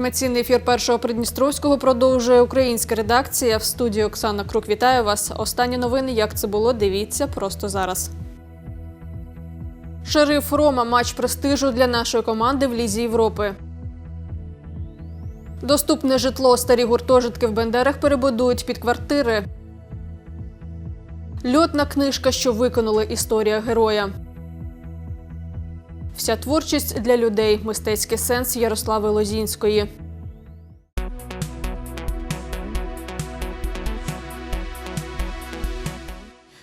Інформаційний ефір першого Придністровського продовжує українська редакція. В студії Оксана Крук вітаю вас. Останні новини, як це було, дивіться просто зараз. Шериф Рома матч престижу для нашої команди в Лізі Європи. Доступне житло старі гуртожитки в Бендерах перебудують під квартири. Льотна книжка, що виконали історія героя. Вся творчість для людей. Мистецький сенс Ярослави Лозінської.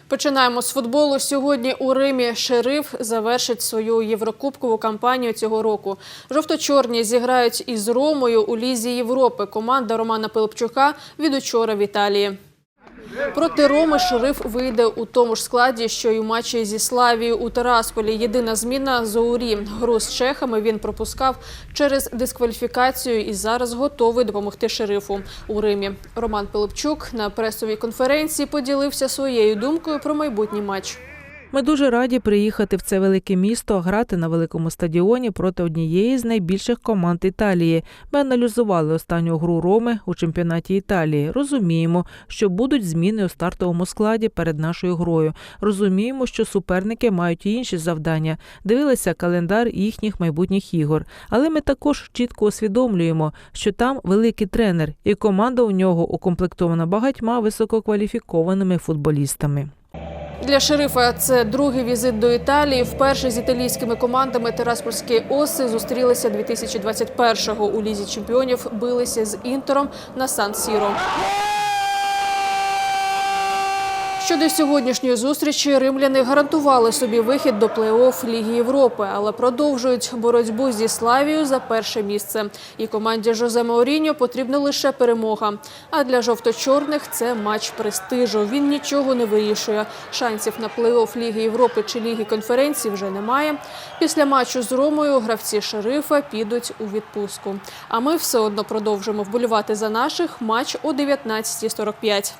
Починаємо з футболу. Сьогодні у Римі шериф завершить свою єврокубкову кампанію цього року. Жовто-чорні зіграють із Ромою у лізі Європи. Команда Романа Пилипчука від учора в Італії. Проти Роми шериф вийде у тому ж складі, що й у матчі зі Славією у Тарасполі. Єдина зміна Зоурі. Гру з чехами він пропускав через дискваліфікацію і зараз готовий допомогти шерифу у Римі. Роман Пилипчук на пресовій конференції поділився своєю думкою про майбутній матч. Ми дуже раді приїхати в це велике місто, грати на великому стадіоні проти однієї з найбільших команд Італії. Ми аналізували останню гру Роми у чемпіонаті Італії. Розуміємо, що будуть зміни у стартовому складі перед нашою грою. Розуміємо, що суперники мають інші завдання. Дивилися календар їхніх майбутніх ігор. Але ми також чітко усвідомлюємо, що там великий тренер, і команда у нього укомплектована багатьма висококваліфікованими футболістами. Для шерифа це другий візит до Італії. Вперше з італійськими командами Тераспольські оси зустрілися 2021-го. У лізі чемпіонів билися з інтером на Сан-Сіро. Щодо сьогоднішньої зустрічі, римляни гарантували собі вихід до плей-офф Ліги Європи, але продовжують боротьбу зі Славією за перше місце. І команді Жозе Мауріньо потрібна лише перемога. А для жовто-чорних це матч престижу. Він нічого не вирішує. Шансів на плей-офф Ліги Європи чи Ліги конференції вже немає. Після матчу з Ромою гравці шерифа підуть у відпустку. А ми все одно продовжимо вболівати за наших матч о 19.45.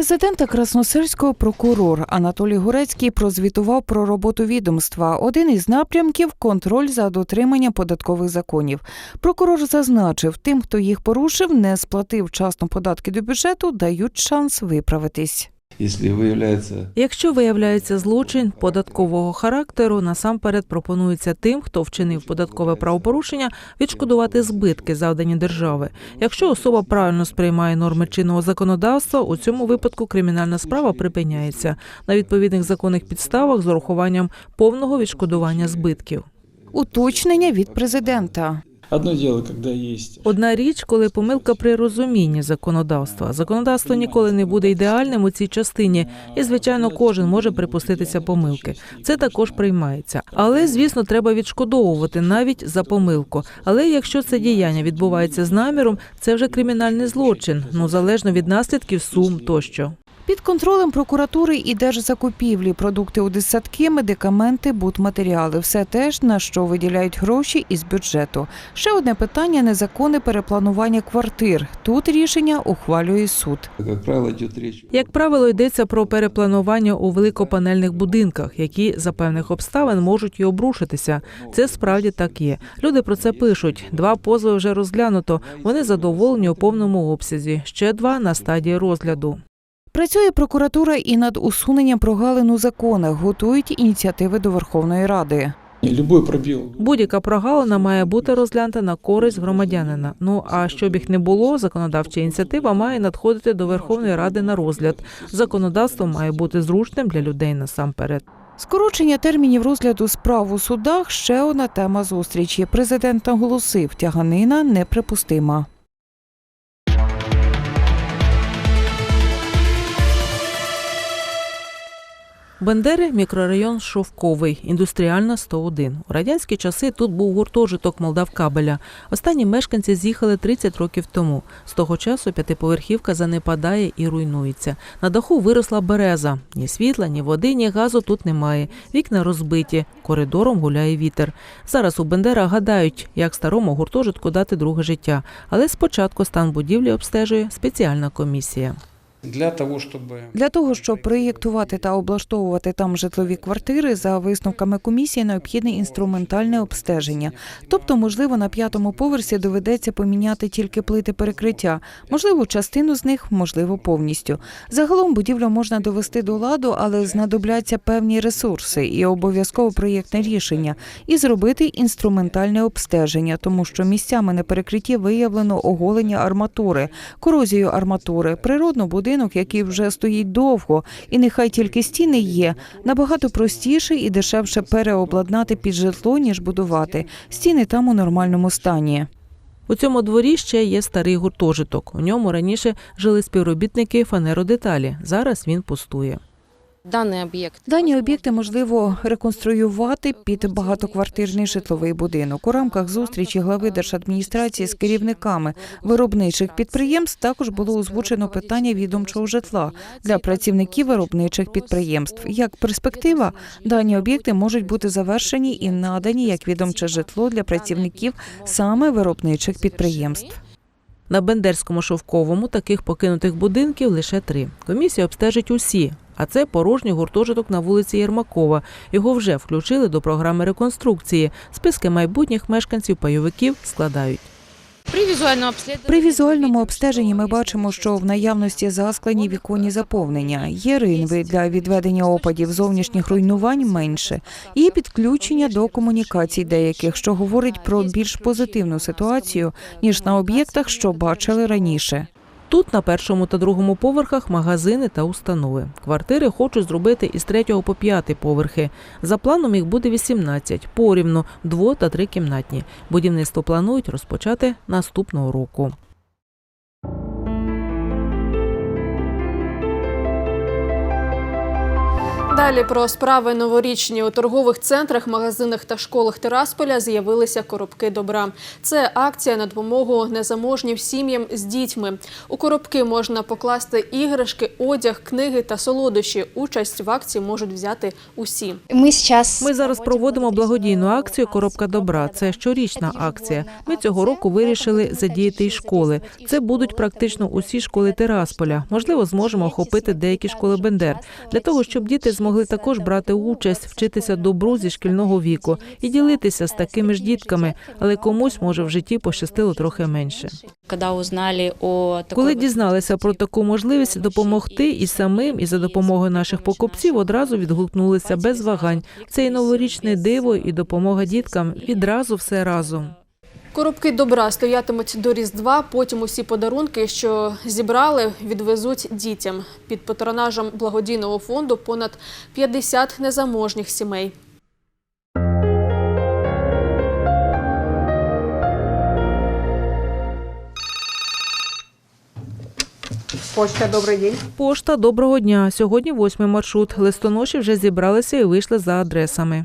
президента Красносельського прокурор Анатолій Гурецький прозвітував про роботу відомства. Один із напрямків контроль за дотриманням податкових законів. Прокурор зазначив, тим, хто їх порушив, не сплатив вчасно податки до бюджету, дають шанс виправитись. Если выявляется Якщо виявляється злочин податкового характеру, насамперед пропонується тим, хто вчинив податкове правопорушення, відшкодувати збитки, завдані держави. Якщо особа правильно сприймає норми чинного законодавства, у цьому випадку кримінальна справа припиняється на відповідних законних підставах з урахуванням повного відшкодування збитків. Уточнення від президента. Одно дело, когда есть Одна річ, коли помилка при розумінні законодавства. Законодавство ніколи не буде ідеальним у цій частині, і звичайно, кожен може припуститися помилки. Це також приймається. Але звісно, треба відшкодовувати навіть за помилку. Але якщо це діяння відбувається з наміром, це вже кримінальний злочин, ну залежно від наслідків сум тощо. Під контролем прокуратури і держзакупівлі, продукти у десятки, медикаменти, будматеріали – все те ж, на що виділяють гроші із бюджету. Ще одне питання – незаконне перепланування квартир. Тут рішення ухвалює суд. Як правило, йдеться про перепланування у великопанельних будинках, які за певних обставин можуть і обрушитися. Це справді так є. Люди про це пишуть. Два позови вже розглянуто. Вони задоволені у повному обсязі. Ще два на стадії розгляду. Працює прокуратура і над усуненням прогалин у законах, готують ініціативи до Верховної Ради. Будь-яка прогалина має бути розглянута на користь громадянина. Ну а щоб їх не було, законодавча ініціатива має надходити до Верховної Ради на розгляд. Законодавство має бути зручним для людей насамперед. Скорочення термінів розгляду справ у судах ще одна тема зустрічі. Президент наголосив, тяганина неприпустима. Бендери мікрорайон Шовковий, індустріальна 101. У радянські часи тут був гуртожиток Молдавкабеля. Останні мешканці з'їхали 30 років тому. З того часу п'ятиповерхівка занепадає і руйнується. На даху виросла береза. Ні світла, ні води, ні газу тут немає. Вікна розбиті, коридором гуляє вітер. Зараз у Бендера гадають, як старому гуртожитку дати друге життя. Але спочатку стан будівлі обстежує спеціальна комісія. Для того, чтобы... Для того, щоб проєктувати та облаштовувати там житлові квартири, за висновками комісії необхідне інструментальне обстеження. Тобто, можливо, на п'ятому поверсі доведеться поміняти тільки плити перекриття, можливо, частину з них, можливо, повністю. Загалом будівлю можна довести до ладу, але знадобляться певні ресурси і обов'язково проєктне рішення, і зробити інструментальне обстеження, тому що місцями на перекритті виявлено оголення арматури, корозію арматури, природно будинок, який вже стоїть довго, і нехай тільки стіни є, набагато простіше і дешевше переобладнати під житло, ніж будувати. Стіни там у нормальному стані. У цьому дворі ще є старий гуртожиток. У ньому раніше жили співробітники фанеродеталі. Зараз він пустує. Даний об'єкт Дані об'єкти можливо реконструювати під багатоквартирний житловий будинок. У рамках зустрічі глави держадміністрації з керівниками виробничих підприємств також було озвучено питання відомчого житла для працівників виробничих підприємств. Як перспектива, дані об'єкти можуть бути завершені і надані як відомче житло для працівників саме виробничих підприємств. На Бендерському шовковому таких покинутих будинків лише три. Комісія обстежить усі. А це порожній гуртожиток на вулиці Єрмакова. Його вже включили до програми реконструкції. Списки майбутніх мешканців пайовиків складають. При візуальному обстеженні ми бачимо, що в наявності засклені віконні заповнення, є ринви для відведення опадів зовнішніх руйнувань менше, і підключення до комунікацій деяких, що говорить про більш позитивну ситуацію ніж на об'єктах, що бачили раніше. Тут на першому та другому поверхах магазини та установи. Квартири хочуть зробити із третього по п'ятий поверхи. За планом їх буде 18, порівну, дво- та трикімнатні. Будівництво планують розпочати наступного року. Далі про справи новорічні у торгових центрах, магазинах та школах Тирасполя з'явилися коробки добра. Це акція на допомогу незаможнім сім'ям з дітьми. У коробки можна покласти іграшки, одяг, книги та солодощі. Участь в акції можуть взяти усі. Ми зараз Ми зараз проводимо благодійну акцію Коробка добра. Це щорічна акція. Ми цього року вирішили задіяти й школи. Це будуть практично усі школи Тирасполя. Можливо, зможемо охопити деякі школи Бендер для того, щоб діти змогли також брати участь, вчитися добру зі шкільного віку і ділитися з такими ж дітками, але комусь може в житті пощастило трохи менше. коли дізналися про таку можливість допомогти і самим, і за допомогою наших покупців, одразу відгукнулися без вагань. Це і новорічне диво, і допомога діткам відразу все разом. Коробки добра стоятимуть до Різдва. Потім усі подарунки, що зібрали, відвезуть дітям. Під патронажем благодійного фонду понад 50 незаможніх сімей. Почта, добрый день. Пошта, доброго дня. Сьогодні восьмий маршрут. Листоноші вже зібралися і вийшли за адресами.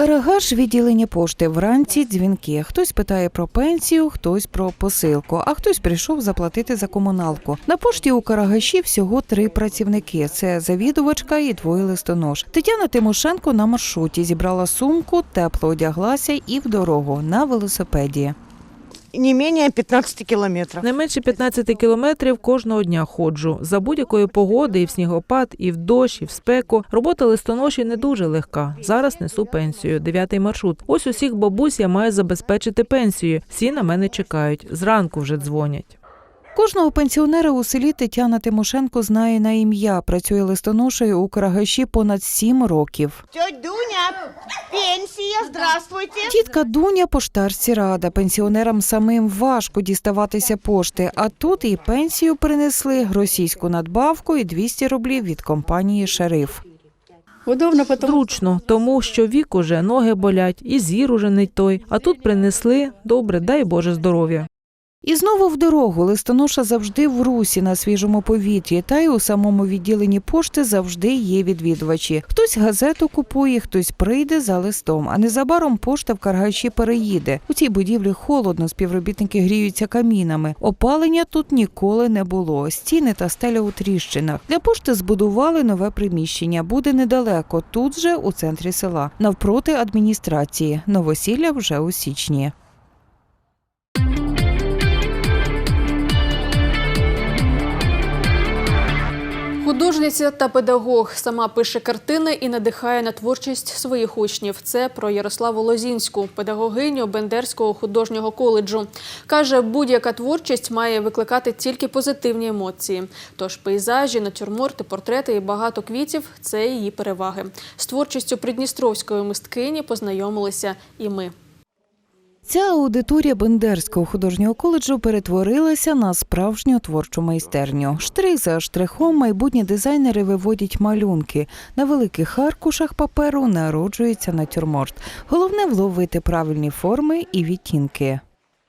Карагаш відділення пошти вранці дзвінки. Хтось питає про пенсію, хтось про посилку, а хтось прийшов заплатити за комуналку. На пошті у Карагаші всього три працівники: це завідувачка і двоє листонож. Тетяна Тимошенко на маршруті зібрала сумку, тепло одяглася і в дорогу на велосипеді. Не менее 15 кілометрів. Не менше 15 кілометрів кожного дня ходжу. За будь-якої погоди, і в снігопад, і в дощ, і в спеку. Робота листоноші не дуже легка. Зараз несу пенсію. Дев'ятий маршрут. Ось усіх бабусь я маю забезпечити пенсію. Всі на мене чекають. Зранку вже дзвонять. Кожного пенсіонера у селі Тетяна Тимошенко знає на ім'я. Працює листоношею у Карагаші понад сім років. Тетя Дуня, пенсия, здравствуйте. Тітка Дуня поштарці рада. Пенсіонерам самим важко діставатися пошти. А тут і пенсію принесли, російську надбавку і 200 рублів від компанії Шериф. Удобно. Зручно, тому що вік уже ноги болять, і зір уже не той. А тут принесли добре, дай Боже здоров'я. І знову в дорогу листоноша завжди в русі на свіжому повітрі, та й у самому відділенні пошти завжди є відвідувачі. Хтось газету купує, хтось прийде за листом. А незабаром пошта в Каргаші переїде. У цій будівлі холодно, співробітники гріються камінами. Опалення тут ніколи не було. Стіни та стеля у тріщинах. Для пошти збудували нове приміщення. Буде недалеко. Тут же у центрі села, навпроти адміністрації. Новосілля вже у січні. Художниця та педагог сама пише картини і надихає на творчість своїх учнів. Це про Ярославу Лозінську, педагогиню Бендерського художнього коледжу. Каже, будь-яка творчість має викликати тільки позитивні емоції. Тож пейзажі, натюрморти, портрети і багато квітів це її переваги. З творчістю придністровської мисткині познайомилися і ми. Ця аудиторія Бендерського художнього коледжу перетворилася на справжню творчу майстерню. Штрих за штрихом майбутні дизайнери виводять малюнки. На великих аркушах паперу народжується натюрморт. Головне вловити правильні форми і відтінки.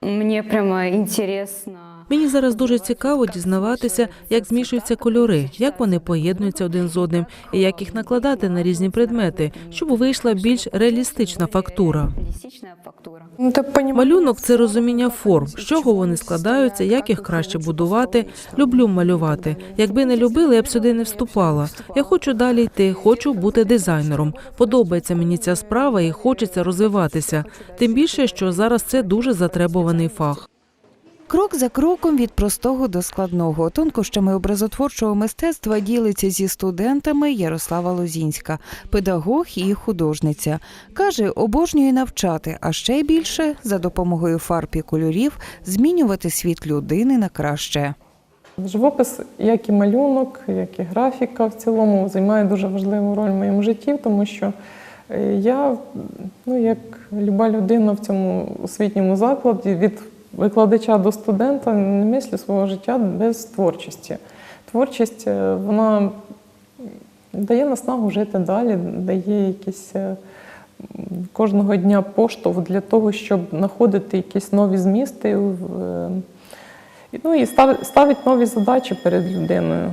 Мені прямо интересно. Мені зараз дуже цікаво дізнаватися, як змішуються кольори, як вони поєднуються один з одним, і як їх накладати на різні предмети, щоб вийшла більш реалістична фактура. Фактура. Малюнок це розуміння форм, з чого вони складаються, як їх краще будувати. Люблю малювати. Якби не любила, я б сюди не вступала. Я хочу далі йти, хочу бути дизайнером. Подобається мені ця справа і хочеться розвиватися. Тим більше, що зараз це дуже затребуваний фах. Крок за кроком від простого до складного. Тонкощами образотворчого мистецтва ділиться зі студентами Ярослава Лозінська, педагог і художниця. Каже, обожнює навчати, а ще більше за допомогою фарб і кольорів змінювати світ людини на краще. Живопис, як і малюнок, як і графіка в цілому, займає дуже важливу роль в моєму житті, тому що е, я, ну, як люба людина в цьому освітньому закладі, від викладача до студента не мислю свого життя без творчості. Творчість е, вона дає наснагу жити далі, дає якісь е, кожного дня поштовх для того, щоб знаходити якісь нові змісти. е, Ну і став- ставить нові задачі перед людиною.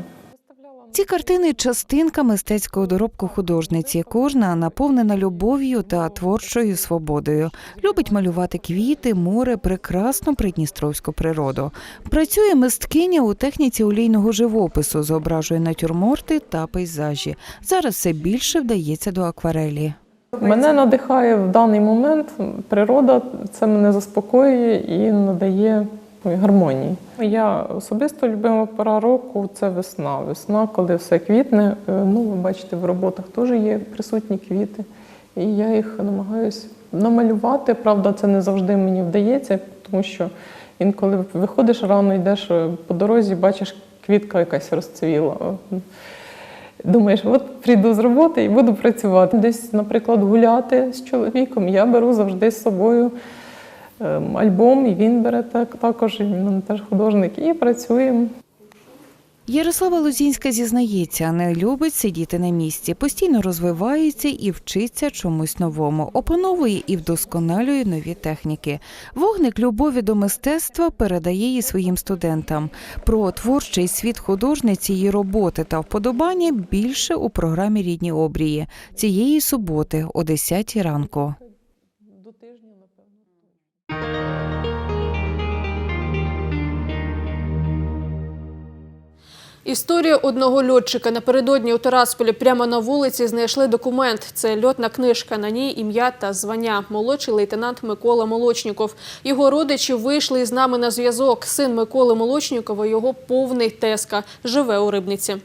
Ці картини частинка мистецького доробку художниці. Кожна наповнена любов'ю та творчою свободою. Любить малювати квіти, море, прекрасну придністровську природу. Працює мисткиня у техніці олійного живопису, зображує натюрморти та пейзажі. Зараз все більше вдається до акварелі. Мене надихає в даний момент природа, це мене заспокоює і надає ой, гармонії. Я особисто любима пора року це весна. Весна, коли все квітне. Е, Ну, ви бачите, в роботах теж є присутні квіти. І я їх намагаюся намалювати. Правда, це не завжди мені вдається, тому що інколи виходиш рано, йдеш е, по дорозі, бачиш, квітка якась розцвіла. Думаєш, от прийду з роботи і буду працювати. Десь, наприклад, гуляти з чоловіком. Я беру завжди з собою альбом, і він бере так, також, він теж художник, і працюємо. Ярослава Лозінська зізнається, не любить сидіти на місці, постійно розвивається і вчиться чомусь новому, опановує і вдосконалює нові техніки. Вогник любові до мистецтва передає її своїм студентам. Про творчий світ художниці, її роботи та вподобання більше у програмі Рідні обрії цієї суботи о 10 ранку. Історія одного льотчика напередодні у Тарасполі прямо на вулиці знайшли документ. Це льотна книжка. На ній ім'я та звання. Молодший лейтенант Микола Молочніков. Його родичі вийшли із нами на зв'язок. Син Миколи Молочнікова, його повний теска, живе у Рибниці.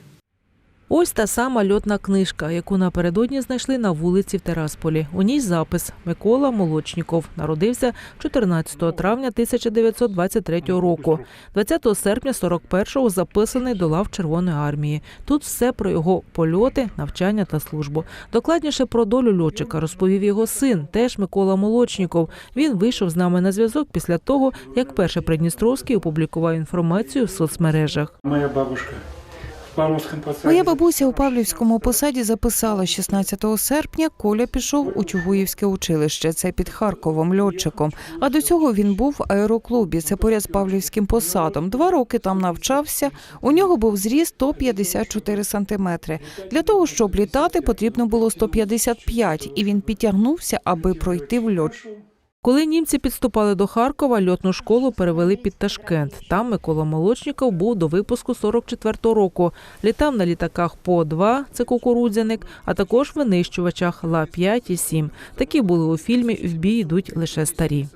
Ось та сама льотна книжка, яку напередодні знайшли на вулиці в Терасполі. У ній запис Микола Молочніков народився 14 травня 1923 року. 20 серпня 41-го записаний до лав Червоної армії. Тут все про його польоти, навчання та службу. Докладніше про долю льотчика розповів його син, теж Микола Молочніков. Він вийшов з нами на зв'язок після того, як перший Придністровський опублікував інформацію в соцмережах. Моя бабушка. Моя бабуся у Павлівському посаді записала 16 серпня. Коля пішов у Чугуївське училище. Це під Харковом льотчиком. А до цього він був в аероклубі. Це поряд з Павлівським посадом. Два роки там навчався. У нього був зріст 154 сантиметри. Для того щоб літати, потрібно було 155, і він підтягнувся, аби пройти в льот. Коли німці підступали до Харкова, льотну школу перевели під Ташкент. Там Микола Молочніков був до випуску 44-го року. Літав на літаках По-2, це кукурудзяник, а також винищувачах Ла-5 і 7. Такі були у фільмі «В бій йдуть лише старі».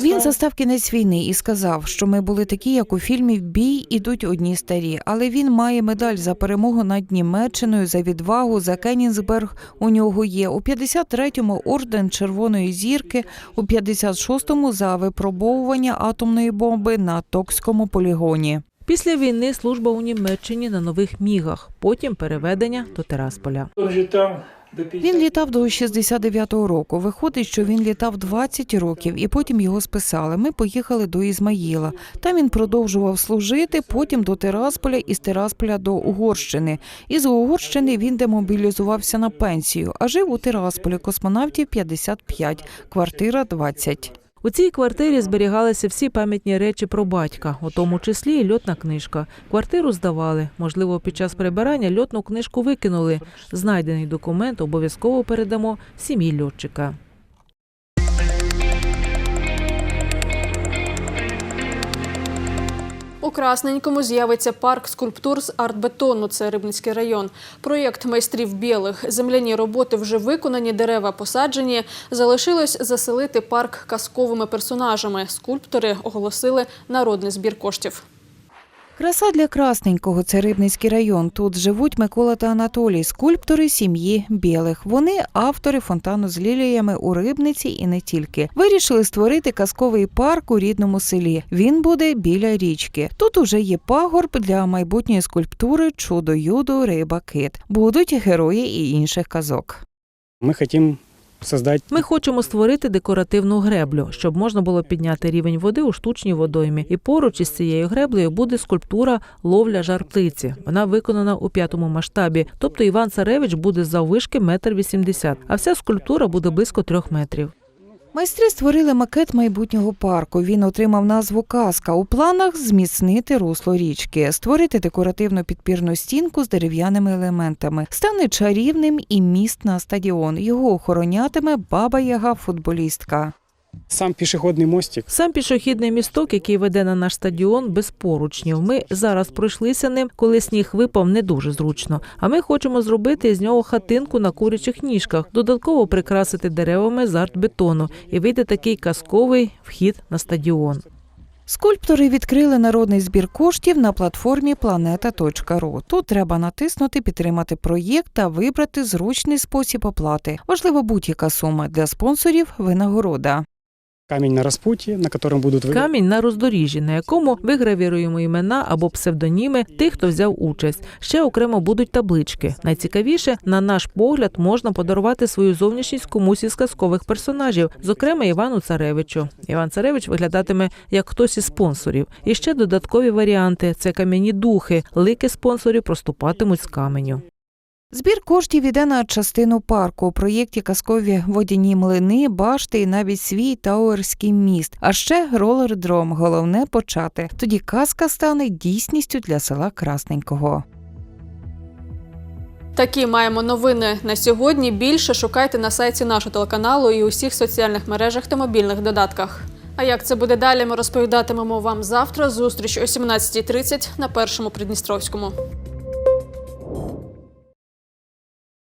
Він застав кінець війни і сказав, що ми були такі, як у фільмі бій ідуть одні старі. Але він має медаль за перемогу над Німеччиною, за відвагу, за Кенінсберг. У нього є у 53-му орден Червоної зірки, у 56-му за випробовування атомної бомби на Токському полігоні. Після війни служба у Німеччині на нових мігах, потім переведення до Терасполя. Он же там до 50. Він літав до 69-го року. Виходить, що він літав 20 років, і потім його списали. Ми поїхали до Ізмаїла. Там він продовжував служити, потім до Тирасполя, із Тирасполя до Угорщини. Із Угорщини він демобілізувався на пенсію, а жив у Тирасполі космонавтів 55, квартира 20. У цій квартирі зберігалися всі пам'ятні речі про батька, у тому числі і льотна книжка. Квартиру здавали. Можливо, під час прибирання льотну книжку викинули. Знайдений документ обов'язково передамо сім'ї льотчика. У Красненькому з'явиться парк скульптур з артбетону. Це Рибницький район. Проєкт майстрів білих. Земляні роботи вже виконані, дерева посаджені. Залишилось заселити парк казковими персонажами. Скульптори оголосили народний збір коштів. Краса для Красненького це Рибницький район. Тут живуть Микола та Анатолій, скульптори сім'ї білих. Вони автори фонтану з ліліями у Рибниці і не тільки. Вирішили створити казковий парк у рідному селі. Він буде біля річки. Тут уже є пагорб для майбутньої скульптури Чудо юдо риба кит. Будуть герої і інших казок. Мы хотим создать Ми хочемо створити декоративну греблю, щоб можна було підняти рівень води у штучній водоймі. І поруч із цією греблею буде скульптура ловля жар-птиці. Вона виконана у п'ятому масштабі. Тобто Іван Царевич буде заввишки метр вісімдесят, а вся скульптура буде близько трьох метрів. Майстри створили макет майбутнього парку. Він отримав назву Казка. У планах зміцнити русло річки, створити декоративну підпірну стінку з дерев'яними елементами. Стане чарівним і міст на стадіон. Його охоронятиме баба Яга, футболістка. Сам пешеходный мостик. Сам пішохідний місток, який веде на наш стадіон, без поручнів. Ми зараз пройшлися ним, коли сніг випав не дуже зручно. А ми хочемо зробити з нього хатинку на курячих ніжках, додатково прикрасити деревами з артбетону і вийде такий казковий вхід на стадіон. Скульптори відкрили народний збір коштів на платформі planeta.ru. Тут треба натиснути Підтримати проєкт та вибрати зручний спосіб оплати. Важливо будь-яка сума для спонсорів винагорода. Камень на распутье, на котором будут вы... Камінь на роздоріжжі, на якому вигравіруємо імена або псевдоніми тих, хто взяв участь. Ще окремо будуть таблички. Найцікавіше, на наш погляд, можна подарувати свою зовнішність комусь із казкових персонажів, зокрема Івану Царевичу. Іван Царевич виглядатиме як хтось із спонсорів. І ще додаткові варіанти це кам'яні духи. Лики спонсорів проступатимуть з каменю. Збір коштів іде на частину парку. У проєкті казкові водяні млини, башти і навіть свій тауерський міст. А ще ролердром. Головне почати. Тоді казка стане дійсністю для села Красненького. Такі маємо новини на сьогодні. Більше шукайте на сайті нашого телеканалу і усіх соціальних мережах та мобільних додатках. А як це буде далі, ми розповідатимемо вам завтра. Зустріч о 17.30 на першому Придністровському.